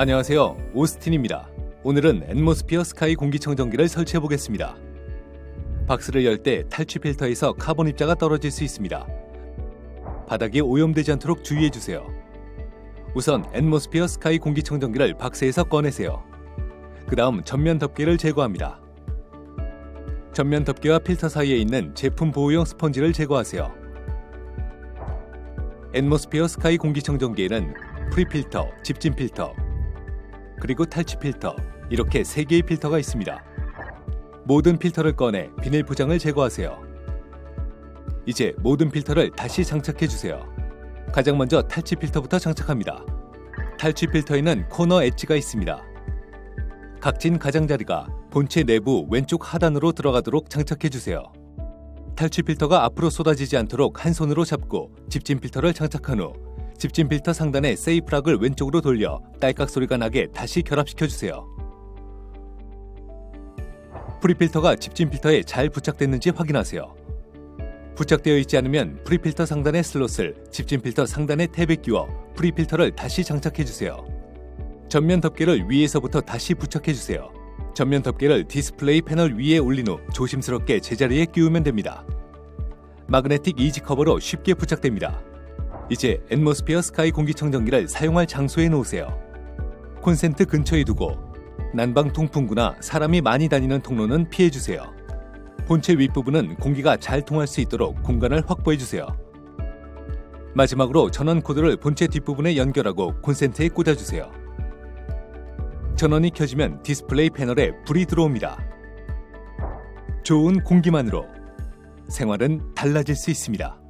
안녕하세요. 오스틴입니다. 오늘은 앤모스피어 스카이 공기청정기를 설치해 보겠습니다. 박스를 열 때 탈취 필터에서 카본 입자가 떨어질 수 있습니다. 바닥이 오염되지 않도록 주의해 주세요. 우선 앤모스피어 스카이 공기청정기를 박스에서 꺼내세요. 그 다음 전면 덮개를 제거합니다. 전면 덮개와 필터 사이에 있는 제품 보호용 스펀지를 제거하세요. 앤모스피어 스카이 공기청정기에는 프리필터, 집진 필터, 그리고 탈취 필터 이렇게 세 개의 필터가 있습니다. 모든 필터를 꺼내 비닐 포장을 제거하세요. 이제 모든 필터를 다시 장착해 주세요. 가장 먼저 탈취 필터부터 장착합니다. 탈취 필터에는 코너 엣지가 있습니다. 각진 가장자리가 본체 내부 왼쪽 하단으로 들어가도록 장착해 주세요. 탈취 필터가 앞으로 쏟아지지 않도록 한 손으로 잡고 집진 필터를 장착한 후 집진 필터 상단의 세이프 락을 왼쪽으로 돌려 딸깍 소리가 나게 다시 결합시켜 주세요. 프리필터가 집진 필터에 잘 부착됐는지 확인하세요. 부착되어 있지 않으면 프리필터 상단의 슬롯을 집진 필터 상단의 탭에 끼워 프리필터를 다시 장착해 주세요. 전면 덮개를 위에서부터 다시 부착해 주세요. 전면 덮개를 디스플레이 패널 위에 올린 후 조심스럽게 제자리에 끼우면 됩니다. 마그네틱 이지 커버로 쉽게 부착됩니다. 이제 앤모스피어 스카이 공기청정기를 사용할 장소에 놓으세요. 콘센트 근처에 두고 난방 통풍구나 사람이 많이 다니는 통로는 피해 주세요. 본체 윗부분은 공기가 잘 통할 수 있도록 공간을 확보해 주세요. 마지막으로 전원 코드를 본체 뒷부분에 연결하고 콘센트에 꽂아 주세요. 전원이 켜지면 디스플레이 패널에 불이 들어옵니다. 좋은 공기만으로 생활은 달라질 수 있습니다.